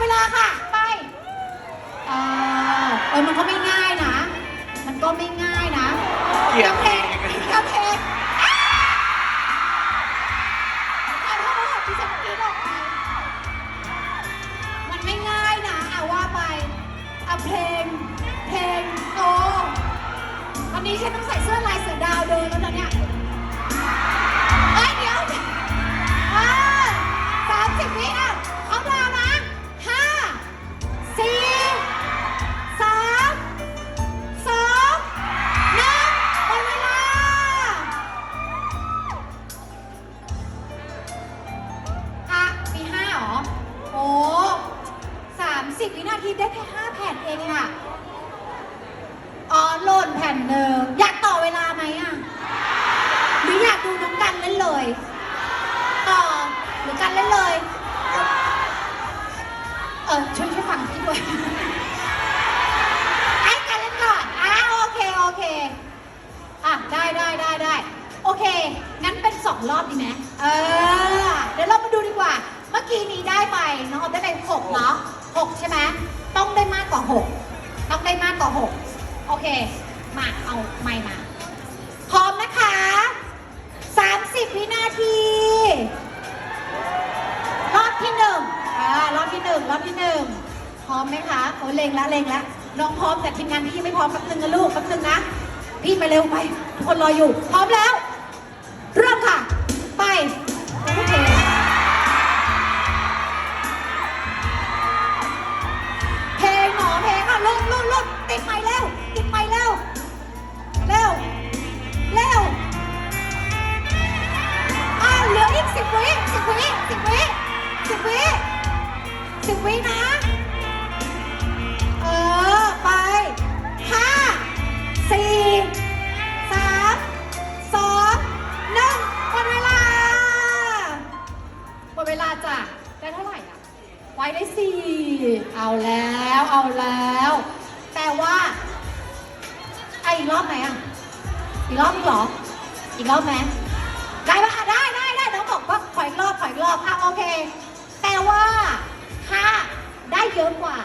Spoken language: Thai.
เวลาค่ะ ไปเออเออมันก็ไม่ง่ายนะ มันก็ไม่ง่ายนะเกลียดเพลงกำแพงอ้าวขอโทษที่ฉันคิดออกไปมันไม่ง่ายนะเอาว่าไปเอาเพลงเพลง 30 วินาทีได้แค่ 5 แผ่นเองอะอ๋อโหล่นแผ่นเดิมอยากต่อเวลาไหมอะหรืออยากดูน้องกันเล่นเลย ต่อหรือกันเล่นเลย เออช่วยช่วยฟังพี่ด้วยไอ้กันเล่นก่อนอะโอเคโอเคอะได้ได้ได้ได้โอเค งั้นเป็นสองรอบดีไหมเออเดี๋ยวเรามาดู หกต้องได้มากกว่าหกโอเค มาเอาไม้มา พร้อมนะคะ30วินาที รอบที่หนึ่งอ่ารอบที่หนึ่งรอบที่หนึ่งพร้อมไหมคะโอ้เลงละเลงละน้องพร้อมแต่ทีมงานพี่ไม่พร้อมแป๊บนึงนะลูกแป๊บนึงนะ พี่ไปเร็วไปทุกคนรออยู่ พร้อมแล้ว ลุดลุดลุดติดไม้เร็วติดไม้เร็วเร็วเร็วอ่าเหลืออีกสิบวิสิบวิสิบวิสิบวิสิบวินะ เออ ไปห้าสี่สามสองหนึ่งหมดเวลาหมดเวลาจ้ะได้เท่าไหร่อะ ไว้ได้สี่ เอาแล้ว เอาแล้ว ว่าไออีกรอบไหมอะ อีกรอบอีกหรอ อีกรอบไหมได้ปะได้ได้ได้น้อบอกว่าขออีกรอบขออีกรอบอะโอเค แต่ว่าถ้าได้เยอะกว่า